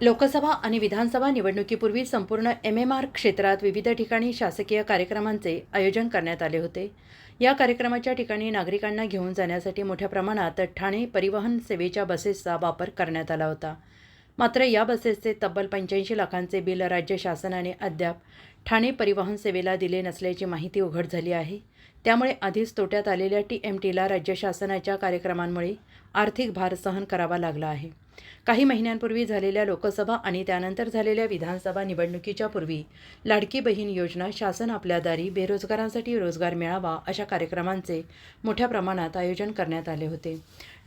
लोकसभा आणि विधानसभा निवडणुकीपूर्वी संपूर्ण एम एम आर क्षेत्रात विविध ठिकाणी शासकीय कार्यक्रमांचे आयोजन करण्यात आले होते. या कार्यक्रमाच्या ठिकाणी नागरिकांना घेऊन जाण्यासाठी मोठ्या प्रमाणात ठाणे परिवहन सेवेच्या बसेसचा वापर करण्यात आला होता. मात्र या बसेसचे तब्बल पंच्याऐंशी लाखांचे बिल राज्य शासनाने अद्याप ठाणे परिवहन सेवेला दिले नसल्याची माहिती उघड झाली आहे. त्यामुळे आधीच तोट्यात आलेल्या टी एम टीला राज्य शासनाच्या कार्यक्रमांमुळे आर्थिक भार सहन करावा लागला आहे. काही महिन्यांपूर्वी झालेल्या लोकसभा आणि त्यानंतर झालेल्या विधानसभा निवडणुकीच्या पूर्वी लाडकी बहीण योजना शासन आपल्या दारी बेरोजगारांसाठी रोजगार मिळावा अशा कार्यक्रमांचे मोठ्या प्रमाणात आयोजन करण्यात आले होते.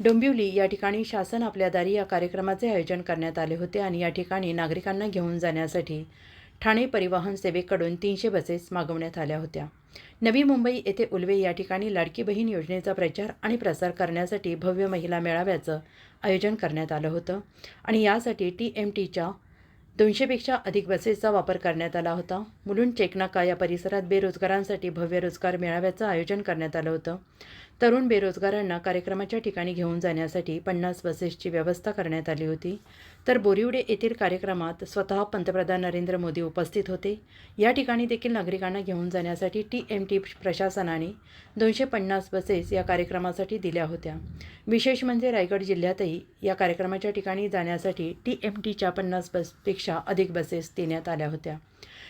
डोंबिवली या ठिकाणी शासन आपल्या दारी या कार्यक्रमाचे आयोजन करण्यात आले होते आणि या ठिकाणी नागरिकांना घेऊन जाण्यासाठी ठाणे परिवहन सेवेकडून तीनशे बसेस मागवण्यात आल्या होत्या. नवी मुंबई येथे उलवे या ठिकाणी लाडकी बहीण योजनेचा प्रचार आणि प्रसार करण्यासाठी भव्य महिला मेळाव्याचं आयोजन करण्यात आलं होतं. आणि यासाठी टी एम टीच्या दोनशेपेक्षा अधिक बसेसचा वापर करण्यात आला होता. मुलुंड चेकनाका या परिसरात बेरोजगारांसाठी भव्य रोजगार मेळाव्याचं आयोजन करण्यात आलं होतं. तरुण बेरोजगारांना कार्यक्रमाच्या ठिकाणी घेऊन जाण्यासाठी पन्नास बसेसची व्यवस्था करण्यात आली होती. तर बोरिवडे येथील कार्यक्रमात स्वतः पंतप्रधान नरेंद्र मोदी उपस्थित होते. या ठिकाणी देखील नागरिकांना घेऊन जाण्यासाठी टी एम टी प्रशासनाने दोनशे पन्नास बसेस या कार्यक्रमासाठी दिल्या होत्या. विशेष म्हणजे रायगड जिल्ह्यातही या कार्यक्रमाच्या ठिकाणी जाण्यासाठी टी एम टीच्या पन्नास बसपेक्षा अधिक बसेस देण्यात आल्या होत्या.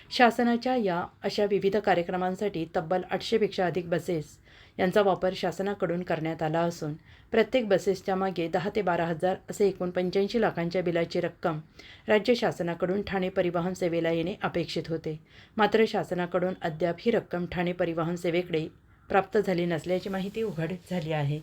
शासनाच्या या अशा विविध कार्यक्रमांसाठी तब्बल आठशेपेक्षा अधिक बसेस यांचा वापर शासनाकडून करण्यात आला असून प्रत्येक बसेसच्या मागे दहा ते बारा हजार असे एकूण पंच्याऐंशी लाखांच्या बिलाची रक्कम राज्य शासनाकडून ठाणे परिवहन सेवेला येणे अपेक्षित होते. मात्र शासनाकडून अद्याप ही रक्कम ठाणे परिवहन सेवेकडे प्राप्त झाली नसल्याची माहिती उघड झाली आहे.